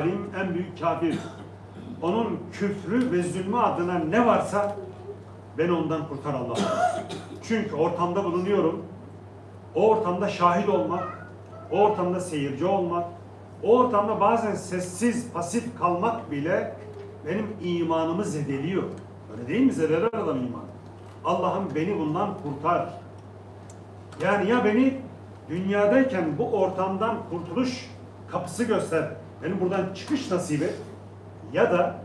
Zalim en büyük kafir. Onun küfrü ve zulmü adına ne varsa beni ondan kurtar Allah'ım. Çünkü ortamda bulunuyorum. O ortamda şahit olmak, o ortamda seyirci olmak, o ortamda bazen sessiz, pasif kalmak bile benim imanımı zedeliyor. Öyle değil mi? Zedeler adam iman. Allah'ım beni bundan kurtar. Yani ya beni dünyadayken bu ortamdan kurtuluş kapısı göster. Benim buradan çıkış nasip et. Ya da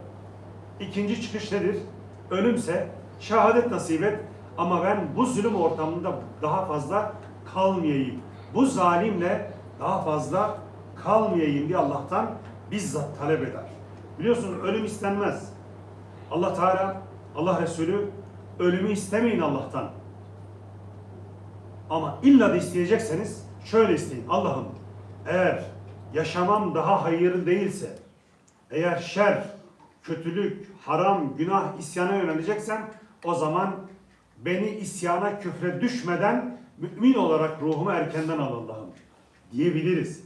ikinci çıkış nedir? Ölümse şehadet nasip et. Ama ben bu zulüm ortamında daha fazla kalmayayım. Bu zalimle daha fazla kalmayayım diye Allah'tan bizzat talep eder. Biliyorsunuz ölüm istenmez. Allah Teala, Allah Resulü ölümü istemeyin Allah'tan. Ama illa da isteyecekseniz şöyle isteyin. Allah'ım eğer yaşamam daha hayırlı değilse, eğer şer, kötülük, haram, günah, isyana yöneleceksen o zaman beni isyana, küfre düşmeden mümin olarak ruhumu erkenden al Allah'ım diyebiliriz.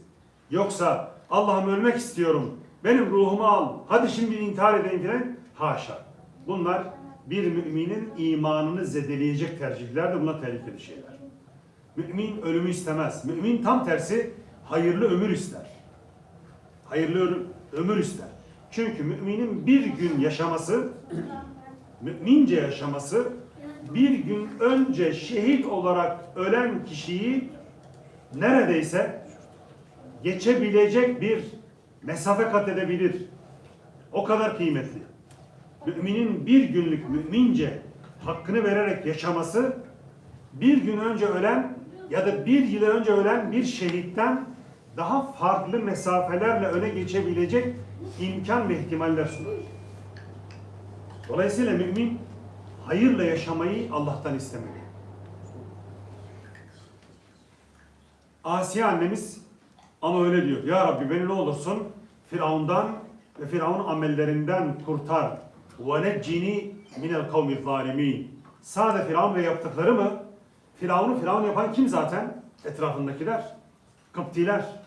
Yoksa Allah'ım ölmek istiyorum, benim ruhumu al, hadi şimdi intihar edeyim filan. Haşa. Bunlar bir müminin imanını zedeleyecek tercihler de buna tehlikeli şeyler. Mümin ölümü istemez. Mümin tam tersi hayırlı ömür ister. Hayırlı ömür, ister. Çünkü müminin bir gün yaşaması, mümince yaşaması, bir gün önce şehit olarak ölen kişiyi neredeyse geçebilecek bir mesafe kat edebilir. O kadar kıymetli. Müminin bir günlük mümince hakkını vererek yaşaması bir gün önce ölen ya da bir yıl önce ölen bir şehitten daha farklı mesafelerle öne geçebilecek imkan ve ihtimaller sunar. Dolayısıyla mümin hayırla yaşamayı Allah'tan istemeli. Asiye annemiz ama öyle diyor. Ya Rabbi beni ne olursun Firavundan ve Firavun amellerinden kurtar. Ve neccini minel kavmi zalimin. Sade Firavun ve yaptıkları mı? Firavun'u Firavun yapan kim zaten? Etrafındakiler. Kıptiler.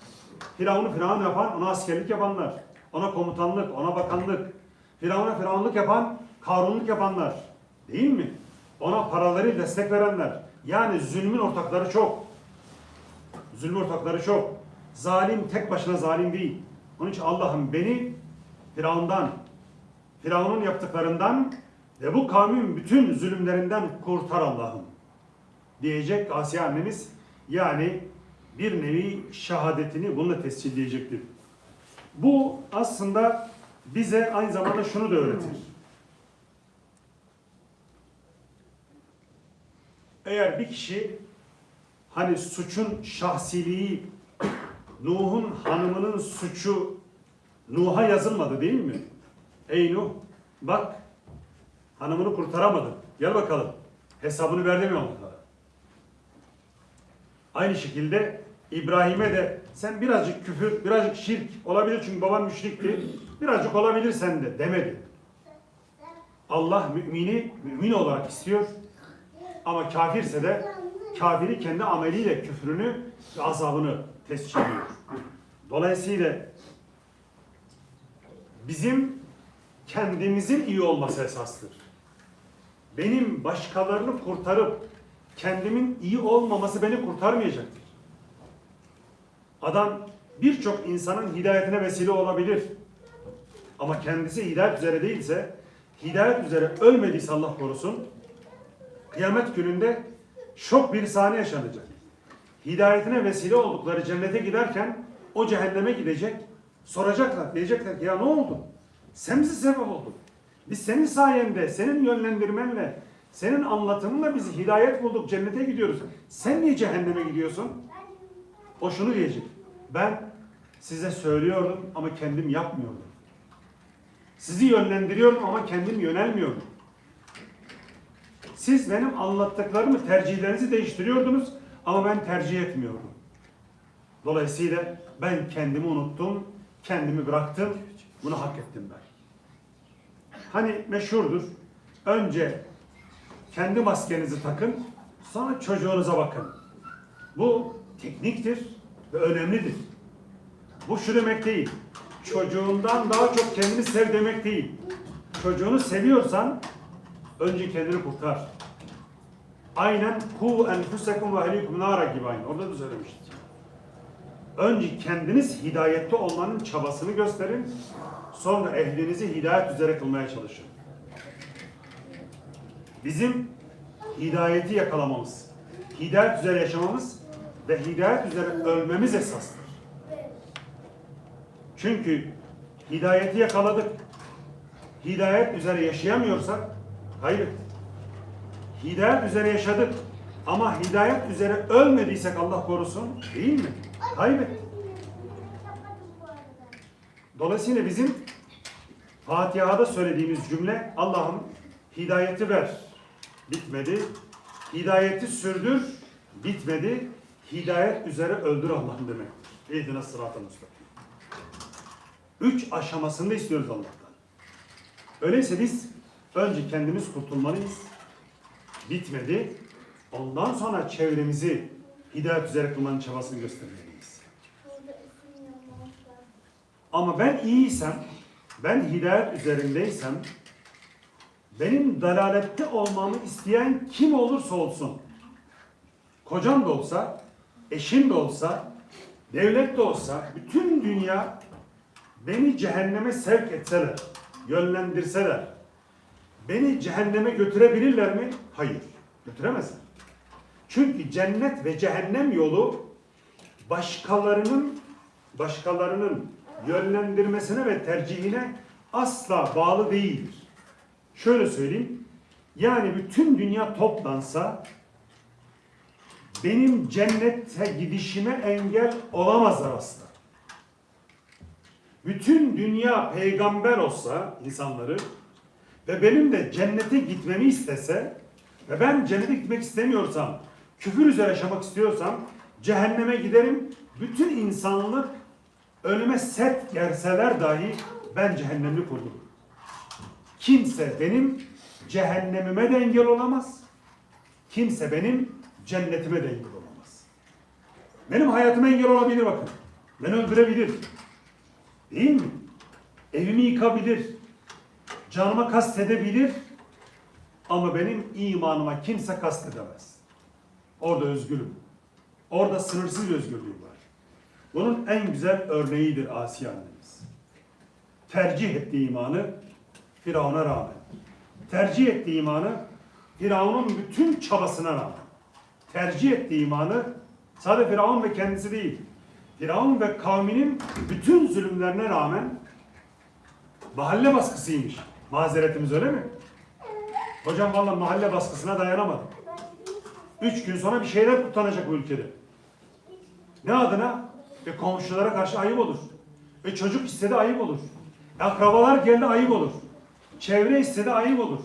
Firavun'u Firavun yapan, ona askerlik yapanlar. Ona komutanlık, ona bakanlık. Firavun'a Firavunluk yapan, Karunluk yapanlar. Değil mi? Ona paraları destek verenler. Yani zulmün ortakları çok. Zulmün ortakları çok. Zalim tek başına zalim değil. Onun için Allah'ım beni Firavun'dan, Firavun'un yaptıklarından ve bu kavmin bütün zulümlerinden kurtar Allah'ım diyecek Asiye annemiz. Yani bir nevi şehadetini bununla tescilleyecektir. Bu aslında bize aynı zamanda şunu da öğretir. Eğer bir kişi hani suçun şahsiliği Nuh'un hanımının suçu Nuh'a yazılmadı değil mi? Ey Nuh bak hanımını kurtaramadın. Gel bakalım. Hesabını ver demiyor Allah. Aynı şekilde İbrahim'e de sen birazcık küfür, birazcık şirk olabilir çünkü baban müşrikti. Birazcık olabilir sen de demedi. Allah mümini mümin olarak istiyor. Ama kafirse de kafiri kendi ameliyle küfrünü ve azabını tescil ediyor. Dolayısıyla bizim kendimizin iyi olması esastır. Benim başkalarını kurtarıp kendimin iyi olmaması beni kurtarmayacaktır. Adam birçok insanın hidayetine vesile olabilir. Ama kendisi hidayet üzere değilse, hidayet üzere ölmediyse Allah korusun, kıyamet gününde şok bir sahne yaşanacak. Hidayetine vesile oldukları cennete giderken o cehenneme gidecek. Soracaklar, diyecekler ki ya ne oldu? Sen bizi sebep oldun. Biz senin sayende, senin yönlendirmenle, senin anlatımınla biz hidayet bulduk, cennete gidiyoruz. Sen niye cehenneme gidiyorsun? O şunu diyecek. Ben size söylüyorum ama kendim yapmıyordum. Sizi yönlendiriyorum ama kendim yönelmiyordum. Siz benim anlattıklarımı, tercihlerinizi değiştiriyordunuz ama ben tercih etmiyordum. Dolayısıyla ben kendimi unuttum, kendimi bıraktım, bunu hak ettim ben. Hani meşhurdur, önce kendi maskenizi takın, sonra çocuğunuza bakın. Bu tekniktir ve önemlidir. Bu şu demek değil. çocuğundan daha çok kendini sev demek değil. Çocuğunu seviyorsan önce kendini kurtar. Aynen ku enfusekum ve ehlikum nara gibi aynı. Orada da söylemiştik. Önce kendiniz hidayette olmanın çabasını gösterin. Sonra ehlinizi hidayet üzere kılmaya çalışın. Bizim hidayeti yakalamamız, hidayet üzere yaşamamız ve hidayet üzere ölmemiz esastır. Çünkü hidayeti yakaladık. Hidayet üzere yaşayamıyorsak kaybettik. Hidayet üzere yaşadık ama hidayet üzere ölmediysek Allah korusun değil mi? Kaybettik. Dolayısıyla bizim Fatiha'da söylediğimiz cümle Allah'ım hidayeti ver. Bitmedi. Hidayeti sürdür. Bitmedi. Hidayet üzere öldür Allah'ım demek. İhdina sıratı müstakim. Üç aşamasını istiyoruz Allah'tan. Öyleyse biz önce kendimiz kurtulmalıyız. Bitmedi. Ondan sonra çevremizi hidayet üzere kılmanın çabasını göstermeliyiz. Ama ben iyiysem, ben hidayet üzerindeysem, benim dalalette olmamı isteyen kim olursa olsun, kocam da olsa, eşim de olsa, devlet de olsa, bütün dünya beni cehenneme sevk etseler, yönlendirseler, beni cehenneme götürebilirler mi? Hayır, götüremezler. Çünkü cennet ve cehennem yolu başkalarının başkalarının yönlendirmesine ve tercihine asla bağlı değildir. Şöyle söyleyeyim. Yani bütün dünya toplansa benim cennete gidişime engel olamazlar asla. Bütün dünya peygamber olsa insanları ve benim de cennete gitmemi istese ve ben cennete gitmek istemiyorsam, küfür üzere yaşamak istiyorsam cehenneme giderim. Bütün insanlık önüme set gerseler dahi ben cehennemli kurdum. Kimse benim cehennemime de engel olamaz. Kimse benim cennetime de engel olamaz. Benim hayatıma engel olabilir bakın. Beni öldürebilir. Değil mi? Evimi yıkabilir. Canıma kastedebilir. Ama benim imanıma kimse kastedemez. Orada özgürüm. Orada sınırsız özgürlüğüm var. Bunun en güzel örneğidir Asiye annemiz. Tercih etti imanı Firavun'a rağmen. Tercih etti imanı Firavun'un bütün çabasına rağmen. Tercih etti imanı sadece Firavun ve kendisi değil. Firavun ve kavminin bütün zulümlerine rağmen mahalle baskısıymış. Mazeretimiz öyle mi? Hocam vallahi mahalle baskısına dayanamadım. Üç gün sonra bir şeyler utanacak bu ülkede. Ne adına? E komşulara karşı ayıp olur. E çocuk istedi ayıp olur. E akrabalar geldi ayıp olur. Çevre istedi ayıp olur.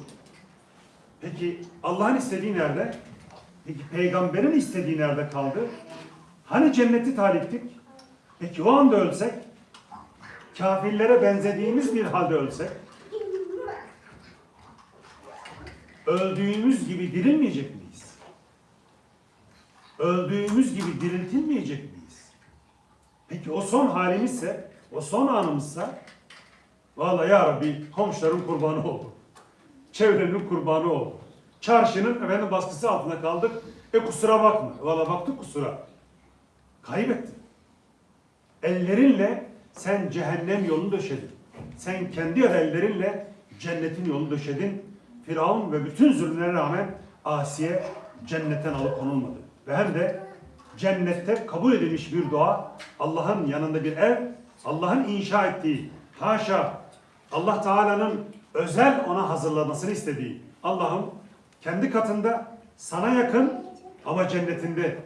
Peki Allah'ın istediği nerede? Peki peygamberin istediği nerede kaldı? Hani cenneti taliptik? Peki o anda ölsek, kafirlere benzediğimiz bir halde ölsek, öldüğümüz gibi dirilmeyecek miyiz? Öldüğümüz gibi diriltilmeyecek miyiz? Peki o son halimizse, o son anımızsa, vallahi ya Rabbi komşuların kurbanı oldu. Çevrenin kurbanı oldu. Çarşının efendim baskısı altında kaldık. E kusura bakma. Vallahi baktık kusura. Kaybettin. Ellerinle sen cehennem yolunu döşedin. Sen kendi ellerinle cennetin yolunu döşedin. Firavun ve bütün zulümlerine rağmen Asiye cennetten alıkonulmadı. Ve hem de cennette kabul edilmiş bir dua, Allah'ın yanında bir ev, Allah'ın inşa ettiği, haşa Allah Teala'nın özel ona hazırlamasını istediği, Allah'ım kendi katında sana yakın ama cennetinde.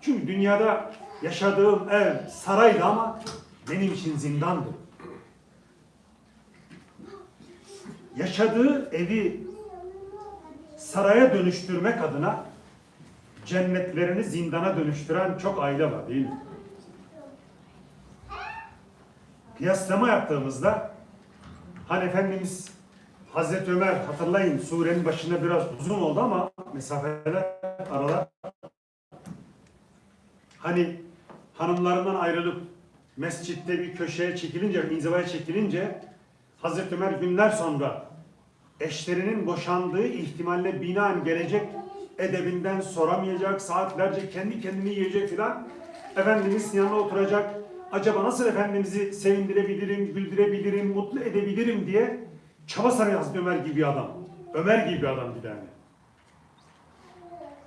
Çünkü dünyada yaşadığım ev saraydı ama benim için zindandı. Yaşadığı evi saraya dönüştürmek adına cennetlerini zindana dönüştüren çok aile var değil mi? Kıyaslama yaptığımızda hani Efendimiz Hazreti Ömer hatırlayın surenin başında biraz uzun oldu ama mesafeler aralar hani hanımlarından ayrılıp mescitte bir köşeye çekilince, inzivaya çekilince Hazreti Ömer günler sonra eşlerinin boşandığı ihtimalle binaen gelecek edebinden soramayacak, saatlerce kendi kendini yiyecek filan. Efendimiz yanına oturacak. Acaba nasıl Efendimiz'i sevindirebilirim, güldürebilirim, mutlu edebilirim diye çaba sarıyor Hazreti Ömer gibi adam. Ömer gibi adam bir tane.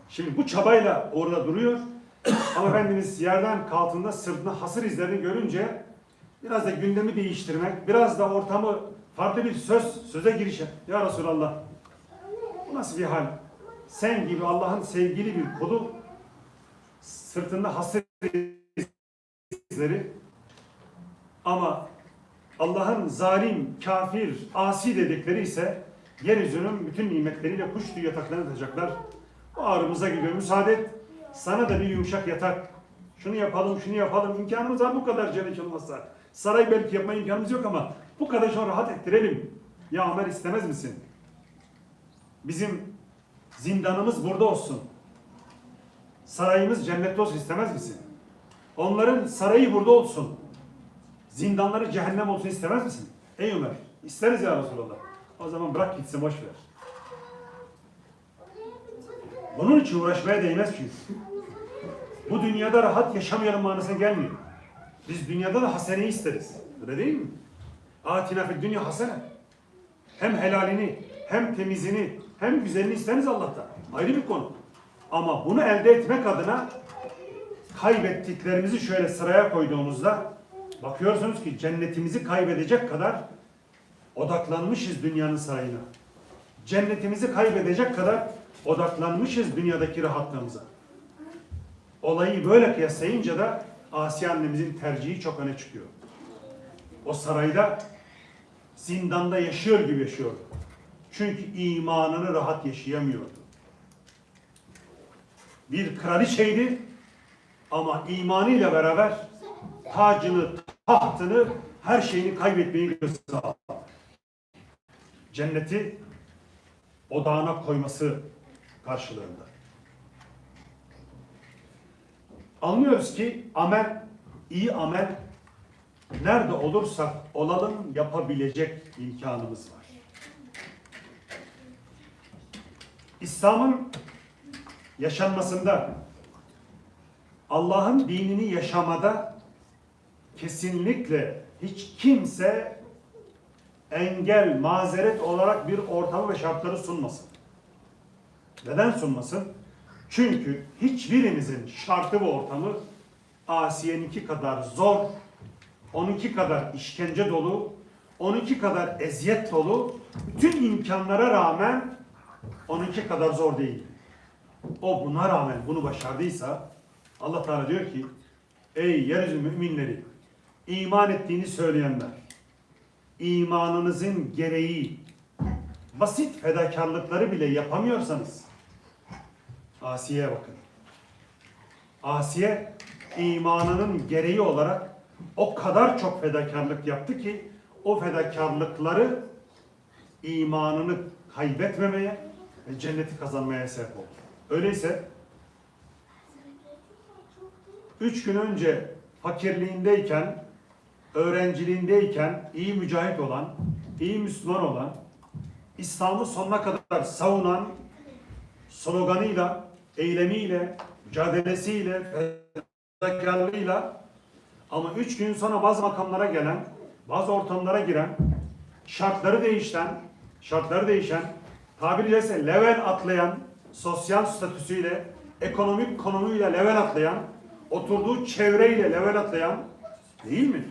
Şimdi bu çabayla orada duruyor. Ama Efendimiz yerden kalktığında sırtına hasır izlerini görünce biraz da gündemi değiştirmek, biraz da ortamı farklı bir söz, söze girişe. Ya Resulallah bu nasıl bir hal? Sen gibi Allah'ın sevgili bir kulu sırtında hasır izleri ama Allah'ın zalim, kafir, asi dedikleri ise yeryüzünün bütün nimetleriyle kuş tüyü yataklarını atacaklar. Bu ağrımıza gidiyor. Müsaade et. Sana da bir yumuşak yatak. Şunu yapalım, şunu yapalım. İmkanımız var bu kadar cennet olmazsa. Saray belki yapma imkanımız yok ama bu kadar şu an rahat ettirelim. Ya Ömer istemez misin? Bizim zindanımız burada olsun. Sarayımız cennette olsun istemez misin? Onların sarayı burada olsun. Zindanları cehennem olsun istemez misin? Ey Ömer, isteriz ya Resulallah. O zaman bırak gitsin boş ver. Bunun için uğraşmaya değmez çünkü. Bu dünyada rahat yaşamayalım manasına gelmiyor. Biz dünyada da haseneyi isteriz. Öyle değil mi? Atina fid dünya hasene. Hem helalini, hem temizini, hem güzelini isteriz Allah'tan. Ayrı bir konu. Ama bunu elde etmek adına kaybettiklerimizi şöyle sıraya koyduğumuzda bakıyorsunuz ki cennetimizi kaybedecek kadar odaklanmışız dünyanın sarayına. Cennetimizi kaybedecek kadar odaklanmışız dünyadaki rahatlığımıza. Olayı böyle kıyaslayınca da Asiye annemizin tercihi çok öne çıkıyor. O sarayda zindanda yaşıyor gibi yaşıyordu. Çünkü imanını rahat yaşayamıyordu. Bir kraliçeydi ama imanıyla beraber tacını, tahtını, her şeyini kaybetmeyi göze. Cenneti odağına koyması karşılığında. Anlıyoruz ki amel, iyi amel nerede olursak olalım yapabilecek imkanımız var. İslam'ın yaşanmasında Allah'ın dinini yaşamada kesinlikle hiç kimse engel, mazeret olarak bir ortamı ve şartları sunmasın. Neden sunmasın? Çünkü hiçbirimizin şartı ve ortamı Asiye'ninki kadar zor, onunki kadar işkence dolu, onunki kadar eziyet dolu, bütün imkanlara rağmen onunki kadar zor değil. O buna rağmen bunu başardıysa Allah Teala diyor ki ey yeryüzü müminleri iman ettiğini söyleyenler imanınızın gereği basit fedakarlıkları bile yapamıyorsanız Asiye'ye bakın. Asiye imanının gereği olarak o kadar çok fedakarlık yaptı ki o fedakarlıkları imanını kaybetmemeye ve cenneti kazanmaya sebep oldu. Öyleyse üç gün önce fakirliğindeyken, öğrenciliğindeyken iyi mücahit olan, iyi Müslüman olan, İslam'ı sonuna kadar savunan, sloganıyla, eylemiyle, mücadelesiyle, fedakarlığıyla ama üç gün sonra bazı makamlara gelen, bazı ortamlara giren, şartları değişen, şartları değişen, tabiri caizse level atlayan, sosyal statüsüyle, ekonomik konumuyla level atlayan, oturduğu çevreyle level atlayan değil mi?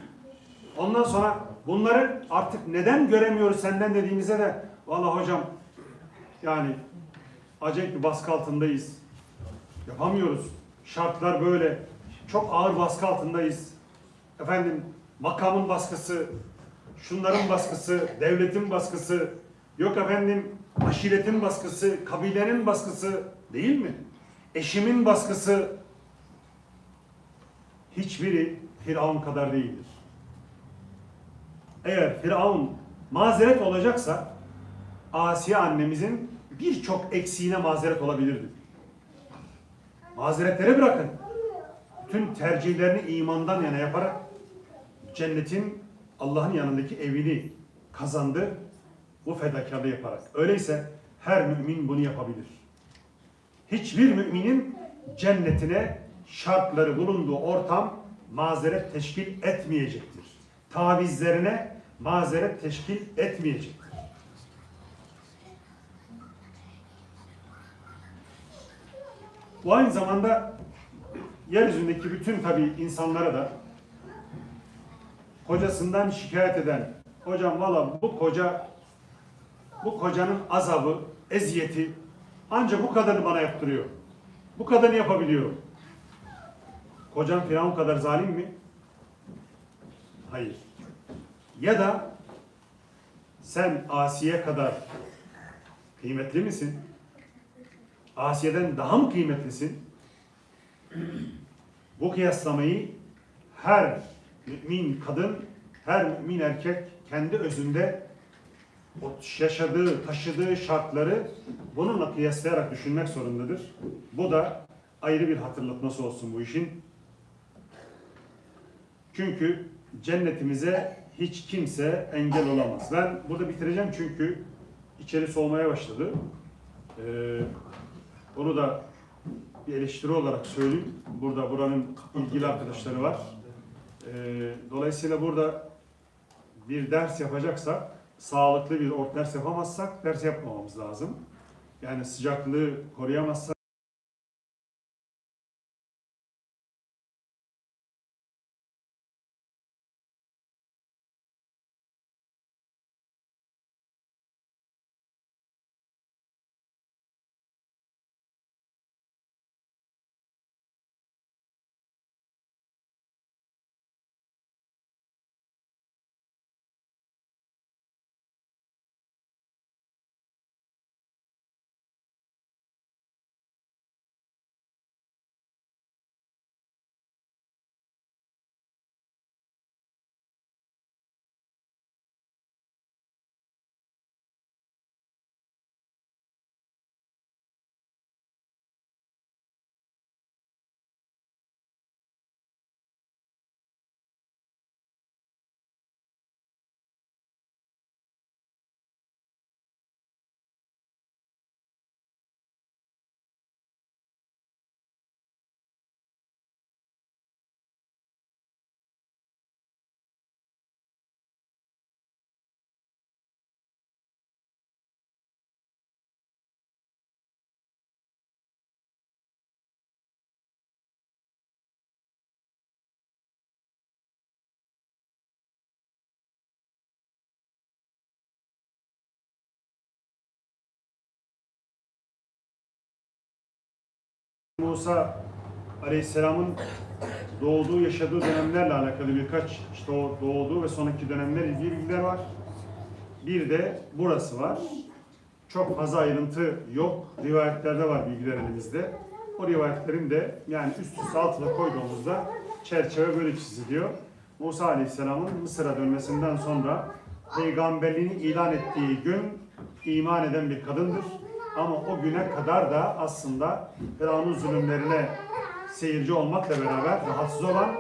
Ondan sonra bunları artık neden göremiyoruz senden dediğimizde de vallahi hocam yani acayip bir baskı altındayız. Yapamıyoruz. Şartlar böyle. Çok ağır baskı altındayız. Efendim makamın baskısı, şunların baskısı, devletin baskısı, yok efendim aşiretin baskısı, kabilenin baskısı değil mi? Eşimin baskısı hiçbiri Firavun kadar değildir. Eğer Firavun mazeret olacaksa Asiye annemizin birçok eksiğine mazeret olabilirdi. Mazeretleri bırakın. Bütün tercihlerini imandan yana yaparak cennetin Allah'ın yanındaki evini kazandı bu fedakarlığı yaparak. Öyleyse her mümin bunu yapabilir. Hiçbir müminin cennetine şartları bulunduğu ortam mazeret teşkil etmeyecektir. Tavizlerine mazeret teşkil etmeyecektir. Bu aynı zamanda yeryüzündeki bütün tabi insanlara da kocasından şikayet eden hocam valla bu koca bu kocanın azabı, eziyeti ancak bu kadarını bana yaptırıyor. Bu kadarını yapabiliyorum. Kocan Firavun kadar zalim mi? Hayır. Ya da sen Asiye kadar kıymetli misin? Asiye'den daha mı kıymetlisin? Bu kıyaslamayı her mümin kadın, her mümin erkek kendi özünde o yaşadığı, taşıdığı şartları bununla kıyaslayarak düşünmek zorundadır. Bu da ayrı bir hatırlatması olsun bu işin. Çünkü cennetimize hiç kimse engel olamaz. Ben burada bitireceğim çünkü içeri soğumaya başladı. Ee, onu da bir eleştiri olarak söyleyeyim. Burada buranın ilgili arkadaşları var. Ee, dolayısıyla burada bir ders yapacaksak, sağlıklı bir ders yapamazsak ders yapmamamız lazım. Yani sıcaklığı koruyamazsak Musa Aleyhisselam'ın doğduğu, yaşadığı dönemlerle alakalı birkaç işte o doğduğu ve sonraki dönemler ilgili bilgiler var. Bir de burası var. Çok fazla ayrıntı yok. Rivayetlerde var bilgiler elimizde. O rivayetlerin de yani üst üste altına koyduğumuzda çerçeve böyle çiziliyor. Musa Aleyhisselam'ın Mısır'a dönmesinden sonra peygamberliğini ilan ettiği gün iman eden bir kadındır. Ama o güne kadar da aslında Firavun'un zulümlerine seyirci olmakla beraber rahatsız olan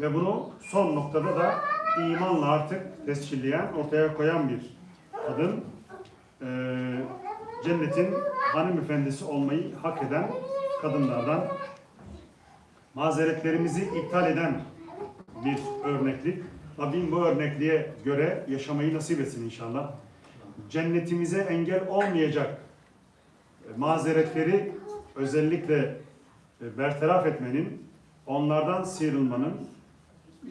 ve bunu son noktada da imanla artık tescilleyen, ortaya koyan bir kadın. Ee, cennetin hanımefendisi olmayı hak eden kadınlardan mazeretlerimizi iptal eden bir örneklik. Rabbim bu örnekliğe göre yaşamayı nasip etsin inşallah. Cennetimize engel olmayacak mazeretleri özellikle e, bertaraf etmenin, onlardan sıyrılmanın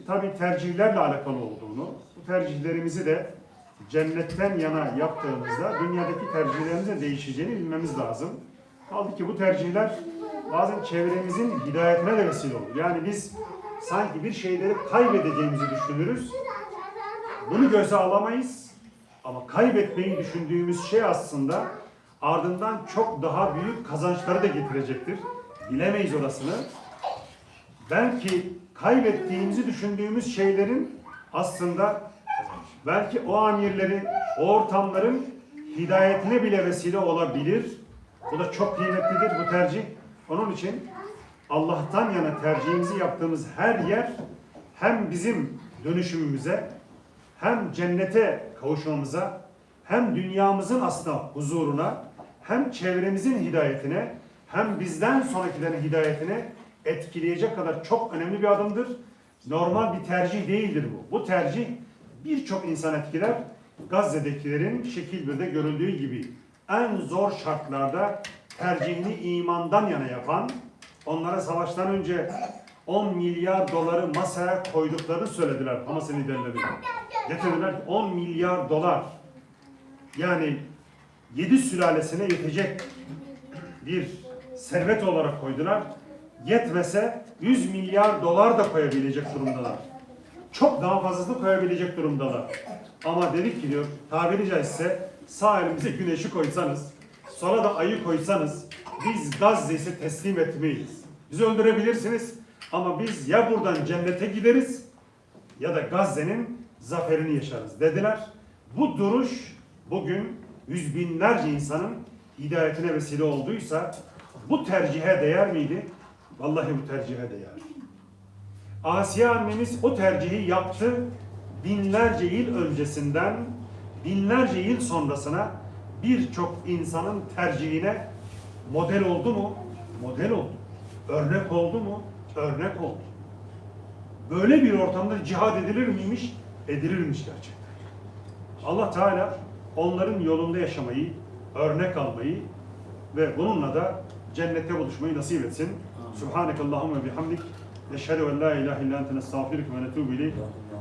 tabi tercihlerle alakalı olduğunu, bu tercihlerimizi de cennetten yana yaptığımızda dünyadaki tercihlerimizin değişeceğini bilmemiz lazım. Kaldı ki bu tercihler bazen çevremizin hidayetine de vesile olur. Yani biz sanki bir şeyleri kaybedeceğimizi düşünürüz. Bunu göze alamayız. Ama kaybetmeyi düşündüğümüz şey aslında ardından çok daha büyük kazançları da getirecektir. Bilemeyiz orasını. Belki kaybettiğimizi düşündüğümüz şeylerin aslında belki o amirlerin, o ortamların hidayetine bile vesile olabilir. Bu da çok kıymetlidir bu tercih. Onun için Allah'tan yana tercihimizi yaptığımız her yer hem bizim dönüşümümüze hem cennete kavuşmamıza hem dünyamızın aslında huzuruna hem çevremizin hidayetine hem bizden sonrakilerin hidayetine etkileyecek kadar çok önemli bir adımdır. Normal bir tercih değildir bu. Bu tercih birçok insan etkiler. Gazze'dekilerin şekil 1'de görüldüğü gibi en zor şartlarda tercihini imandan yana yapan, onlara savaştan önce 10 milyar doları masaya koyduklarını söylediler Hamas'ın liderleri. Getirdiler ki 10 milyar dolar yani 7 sülalesine yetecek bir servet olarak koydular. Yetmese 100 milyar dolar da koyabilecek durumdalar. Çok daha fazlasını koyabilecek durumdalar. Ama dedik ki diyor tabiri caizse sağ elimize güneşi koysanız sola da ayı koysanız biz Gazze'yi teslim etmeyiz. Bizi öldürebilirsiniz ama biz ya buradan cennete gideriz ya da Gazze'nin zaferini yaşarız dediler. Bu duruş bugün yüz binlerce insanın hidayetine vesile olduysa bu tercihe değer miydi? Vallahi bu tercihe değer. Asiye annemiz o tercihi yaptı. Binlerce yıl öncesinden binlerce yıl sonrasına birçok insanın tercihine model oldu mu? Model oldu. Örnek oldu mu? Örnek oldu. Böyle bir ortamda cihad edilir miymiş? Edilirmiş gerçekten. Allah Teala onların yolunda yaşamayı, örnek almayı ve bununla da cennette buluşmayı nasip etsin. Subhaneke Allahümme bihamdik. Neşhedü en la ilahe illa ente nestağfiruke ve netubu ileyk.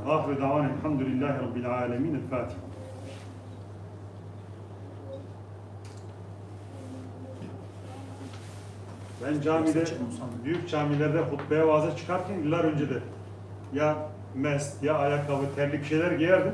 Ahire davane elhamdülillahi rabbil alemin. El Fatiha. Ben camide, büyük camilerde hutbeye vaaza çıkarken yıllar önce de ya mest, ya ayakkabı, terlik şeyler giyerdim.